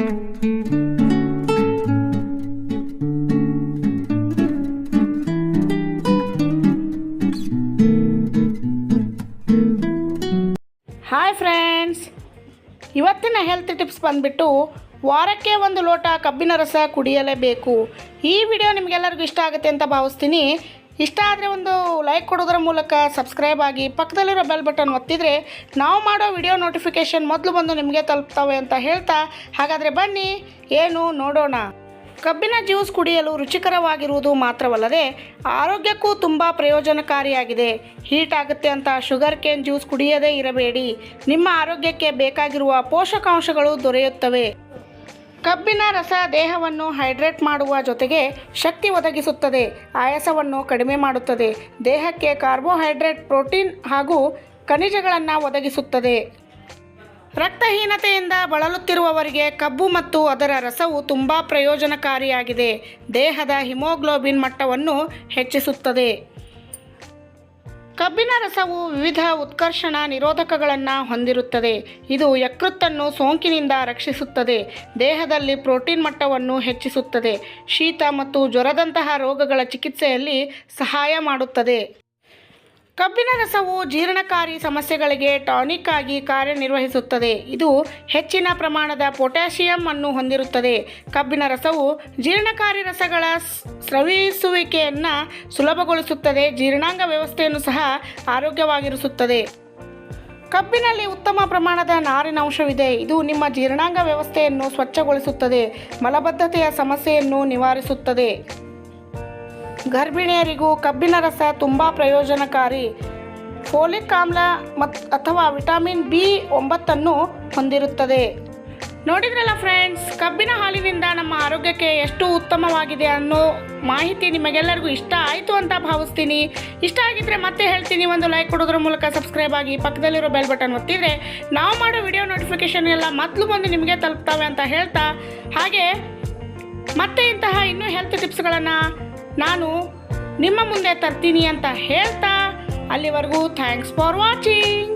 Hi friends ಇವತ್ತಿನ health tips ಬಂದುಬಿಟ್ಟು ವಾರಕ್ಕೆ ಒಂದು ಲೋಟ ಕಬ್ಬಿನ ರಸ ಕುಡಿಯಲೇಬೇಕು. ಈ ವಿಡಿಯೋ ನಿಮಗೆಲ್ಲರಿಗೂ ಇಷ್ಟ ಆಗುತ್ತೆ ಅಂತ ಭಾವಿಸ್ತೀನಿ. ಇಷ್ಟ ಆದರೆ ಒಂದು ಲೈಕ್ ಕೊಡೋದ್ರ ಮೂಲಕ ಸಬ್ಸ್ಕ್ರೈಬ್ ಆಗಿ ಪಕ್ಕದಲ್ಲಿರೋ ಬೆಲ್ ಬಟನ್ ಒತ್ತಿದರೆ ನಾವು ಮಾಡೋ ವಿಡಿಯೋ ನೋಟಿಫಿಕೇಷನ್ ಮೊದಲು ಬಂದು ನಿಮಗೆ ತಲುಪ್ತವೆ ಅಂತ ಹೇಳ್ತಾ, ಹಾಗಾದರೆ ಬನ್ನಿ, ಏನು ನೋಡೋಣ. ಕಬ್ಬಿನ ಜ್ಯೂಸ್ ಕುಡಿಯಲು ರುಚಿಕರವಾಗಿರುವುದು ಮಾತ್ರವಲ್ಲದೆ ಆರೋಗ್ಯಕ್ಕೂ ತುಂಬ ಪ್ರಯೋಜನಕಾರಿಯಾಗಿದೆ. ಹೀಟ್ ಆಗುತ್ತೆ ಅಂತ ಶುಗರ್ ಕೇನ್ ಜ್ಯೂಸ್ ಕುಡಿಯದೇ ಇರಬೇಡಿ. ನಿಮ್ಮ ಆರೋಗ್ಯಕ್ಕೆ ಬೇಕಾಗಿರುವ ಪೋಷಕಾಂಶಗಳು ದೊರೆಯುತ್ತವೆ. ಕಬ್ಬಿನ ರಸ ದೇಹವನ್ನು ಹೈಡ್ರೇಟ್ ಮಾಡುವ ಜೊತೆಗೆ ಶಕ್ತಿ ಒದಗಿಸುತ್ತದೆ, ಆಯಾಸವನ್ನು ಕಡಿಮೆ ಮಾಡುತ್ತದೆ, ದೇಹಕ್ಕೆ ಕಾರ್ಬೋಹೈಡ್ರೇಟ್ ಪ್ರೋಟೀನ್ ಹಾಗೂ ಖನಿಜಗಳನ್ನು ಒದಗಿಸುತ್ತದೆ. ರಕ್ತಹೀನತೆಯಿಂದ ಬಳಲುತ್ತಿರುವವರಿಗೆ ಕಬ್ಬು ಮತ್ತು ಅದರ ರಸವು ತುಂಬ ಪ್ರಯೋಜನಕಾರಿಯಾಗಿದೆ, ದೇಹದ ಹಿಮೋಗ್ಲೋಬಿನ್ ಮಟ್ಟವನ್ನು ಹೆಚ್ಚಿಸುತ್ತದೆ. ಕಬ್ಬಿನ ರಸವು ವಿವಿಧ ಉತ್ಕರ್ಷಣ ನಿರೋಧಕಗಳನ್ನು ಹೊಂದಿರುತ್ತದೆ. ಇದು ಯಕೃತ್ತನ್ನು ಸೋಂಕಿನಿಂದ ರಕ್ಷಿಸುತ್ತದೆ. ದೇಹದಲ್ಲಿ ಪ್ರೋಟೀನ್ ಮಟ್ಟವನ್ನು ಹೆಚ್ಚಿಸುತ್ತದೆ. ಶೀತ ಮತ್ತು ಜ್ವರದಂತಹ ರೋಗಗಳ ಚಿಕಿತ್ಸೆಯಲ್ಲಿ ಸಹಾಯ ಮಾಡುತ್ತದೆ. ಕಬ್ಬಿನ ರಸವು ಜೀರ್ಣಕಾರಿ ಸಮಸ್ಯೆಗಳಿಗೆ ಟಾನಿಕ್ ಆಗಿ ಕಾರ್ಯನಿರ್ವಹಿಸುತ್ತದೆ. ಇದು ಹೆಚ್ಚಿನ ಪ್ರಮಾಣದ ಪೊಟ್ಯಾಷಿಯಂ ಅನ್ನು ಹೊಂದಿರುತ್ತದೆ. ಕಬ್ಬಿನ ರಸವು ಜೀರ್ಣಕಾರಿ ರಸಗಳ ಸ್ರವಿಸುವಿಕೆಯನ್ನು ಸುಲಭಗೊಳಿಸುತ್ತದೆ. ಜೀರ್ಣಾಂಗ ವ್ಯವಸ್ಥೆಯನ್ನು ಸಹ ಆರೋಗ್ಯವಾಗಿರಿಸುತ್ತದೆ. ಕಬ್ಬಿನಲ್ಲಿ ಉತ್ತಮ ಪ್ರಮಾಣದ ನಾರಿನ ಅಂಶವಿದೆ. ಇದು ನಿಮ್ಮ ಜೀರ್ಣಾಂಗ ವ್ಯವಸ್ಥೆಯನ್ನು ಸ್ವಚ್ಛಗೊಳಿಸುತ್ತದೆ. ಮಲಬದ್ಧತೆಯ ಸಮಸ್ಯೆಯನ್ನು ನಿವಾರಿಸುತ್ತದೆ. ಗರ್ಭಿಣಿಯರಿಗೂ ಕಬ್ಬಿನ ರಸ ತುಂಬ ಪ್ರಯೋಜನಕಾರಿ. ಫೋಲಿಕ್ ಆಮ್ಲ ಮತ್ ಅಥವಾ ವಿಟಮಿನ್ ಬಿ ಒಂಬತ್ತನ್ನು ಹೊಂದಿರುತ್ತದೆ. ನೋಡಿದ್ರಲ್ಲ ಫ್ರೆಂಡ್ಸ್, ಕಬ್ಬಿನ ಹಾಲಿನಿಂದ ನಮ್ಮ ಆರೋಗ್ಯಕ್ಕೆ ಎಷ್ಟು ಉತ್ತಮವಾಗಿದೆ ಅನ್ನೋ ಮಾಹಿತಿ ನಿಮಗೆಲ್ಲರಿಗೂ ಇಷ್ಟ ಆಯಿತು ಅಂತ ಭಾವಿಸ್ತೀನಿ. ಇಷ್ಟ ಆಗಿದ್ದರೆ ಮತ್ತೆ ಹೇಳ್ತೀನಿ, ಒಂದು ಲೈಕ್ ಕೊಡೋದ್ರ ಮೂಲಕ ಸಬ್ಸ್ಕ್ರೈಬ್ ಆಗಿ ಪಕ್ಕದಲ್ಲಿರೋ ಬೆಲ್ ಬಟನ್ ಒತ್ತಿದರೆ ನಾವು ಮಾಡೋ ವಿಡಿಯೋ ನೋಟಿಫಿಕೇಶನ್ ಎಲ್ಲ ಮೊದಲು ಬಂದು ನಿಮಗೆ ತಲುಪ್ತವೆ ಅಂತ ಹೇಳ್ತಾ. ಹಾಗೆ ಮತ್ತೆ ಇಂತಹ ಇನ್ನೂ ಹೆಲ್ತ್ ಟಿಪ್ಸ್ಗಳನ್ನು ನಾನು ನಿಮ್ಮ ಮುಂದೆ ತರ್ತೀನಿ ಅಂತ ಹೇಳ್ತಾ ಅಲ್ಲಿವರೆಗೂ ಥ್ಯಾಂಕ್ಸ್ ಫಾರ್ ವಾಚಿಂಗ್